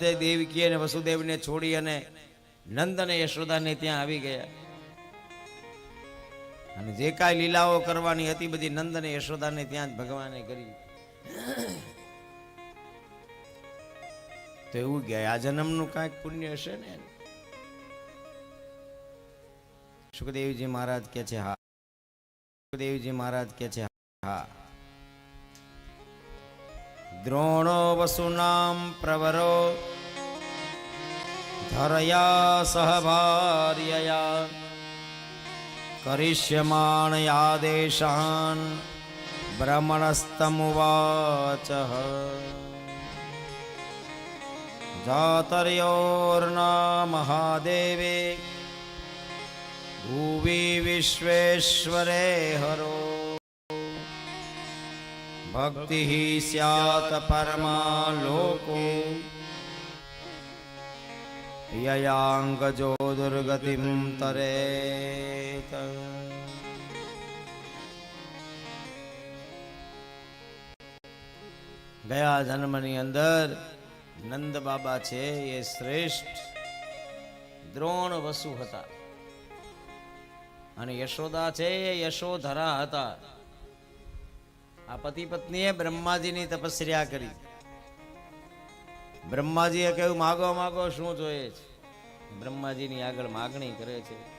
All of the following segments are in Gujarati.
દેવકી અને વસુદેવને છોડી અને નંદ અને યશોદાને ત્યાં આવી ગયા. અને જે કાંઈ લીલાઓ કરવાની હતી, બધી નંદ અને યશોદાને ત્યાં જ ભગવાને કરી. તો એવું ગયા. આ જન્મનું કાંઈક પુણ્ય હશે ને? સુખદેવજી મહારાજ કે છે, હા. સુખદેવજી મહારાજ કે છે, હા. દ્રોણો વસુનામ પ્રવરો ધરયા સહભાર્યયા. કરિષ્યમાણ આદેશાન બ્રહ્મણસ્તમુવાચ જાતર્યોર્ના મહાદેવે ભુવિ વિશ્વેશ્વરે હરો. ભક્તિ સ્યાત પરમા લોકો યયાંગજો દુર્ગતિમ તરેત. ગયા જન્મની અંદર નંદ બાબા છે એ શ્રેષ્ઠ દ્રોણ વસુ હતા. અને યશોદા છે યશોધરા હતા. આ પતિ પત્નીએ બ્રહ્માજીની તપસ્યા કરી. બ્રહ્માજીએ કહ્યું, માગો માગો, શું જોઈએ છે? બ્રહ્માજીની આગળ માગણી કરે છે.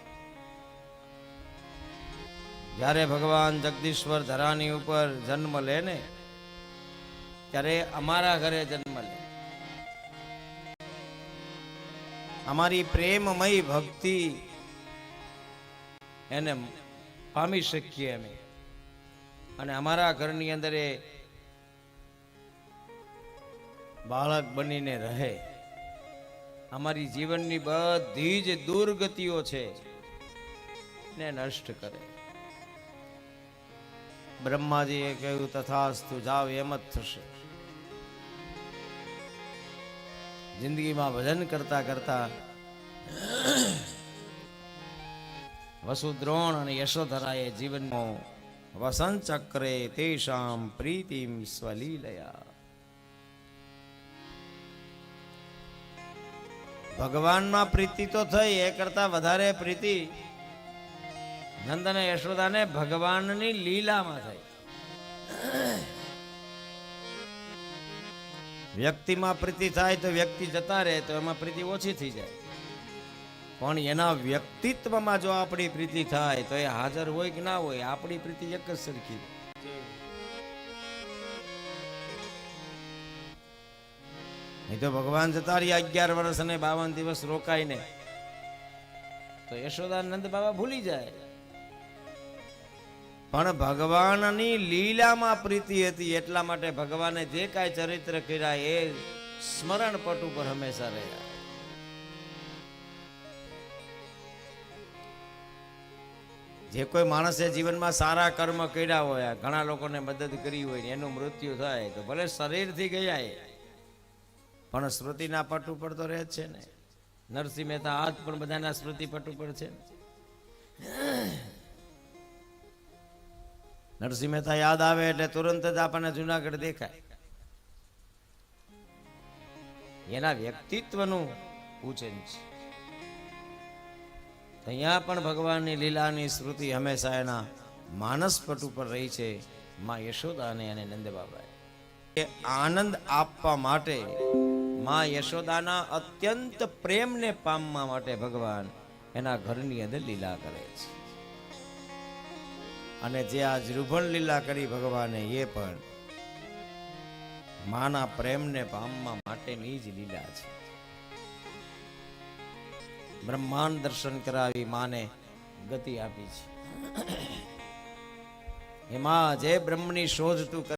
જ્યારે ભગવાન જગદીશ્વર ધરાની ઉપર જન્મ લે ને, ત્યારે અમારા ઘરે જન્મ લે. અમારી પ્રેમમય ભક્તિ એને પામી શકીએ અમે. અને અમારા ઘરની અંદર એ બાળક બનીને રહે. અમારી જીવનની બધી જ દુર્ગતિઓ છે ને નષ્ટ કરે. બ્રહ્માજીએ કહ્યું, તથાસ્તુ, જાવ, એમ જ થશે. જિંદગીમાં ભજન કરતા કરતા વસુદ્રોણ અને યશોધરાએ જીવનમાં વસંત ચક્રે તેષામ પ્રીતિમ સ્વલીલયા ભગવાનમાં પ્રીતિ તો થઈ એ કરતા વધારે પ્રીતિ નંદ અને યશોદાને ભગવાનની લીલામાં થઈ વ્યક્તિમાં પ્રીતિ થાય તો વ્યક્તિ જતા રહે તો એમાં પ્રીતિ ઓછી થઈ જાય પણ એના વ્યક્તિત્વમાં જો આપણી પ્રીતિ થાય, તો એ હાજર હોય કે ના હોય, આપણી પ્રીતિ એક જ સરખી. નહીં તો ભગવાન જતા રહ્યા અગિયાર વર્ષ અને બાવન દિવસ રોકાઈને, તો યશોદાનંદ બાબા ભૂલી જાય. પણ ભગવાનની લીલામાં પ્રીતિ હતી, એટલા માટે ભગવાને જે કાંઈ ચરિત્ર કર્યા, એ સ્મરણ પટ ઉપર હંમેશા રહ્યા. જે કોઈ માણસે જીવનમાં સારા કર્મ કર્યા હોય, ઘણા લોકોને મદદ કરી હોય એનું મૃત્યુ થાય, તો ભલે શરીરથી ગયા પણ સ્મૃતિના પટ ઉપર તો રહે છે ને. નરસિંહ મહેતા આજ પણ બધાના સ્મૃતિ પટ ઉપર છે નરસિંહ મહેતા યાદ આવે એટલે તુરંત જ આપણને જુનાગઢ દેખાય. એના વ્યક્તિત્વનું પૂજન છે. અહીંયા પણ ભગવાનની લીલાની સ્મૃતિ હંમેશા એના માનસપટ ઉપર રહી છે. માં યશોદા અને એને નંદ બાબાએ એ આનંદ આપવા માટે માં યશોદાના અત્યંત પ્રેમને પામવા માટે ભગવાન એના ઘરની અંદર લીલા કરે છે. અને જે આ જૃભણ લીલા કરી ભગવાને એ પણ માના પ્રેમને પામવા માટેની જ લીલા છે. બ્રહ્માંડ દર્શન કરાવી માને ગતિ આપી છે. એમાં જે બ્રહ્મની શોધ તું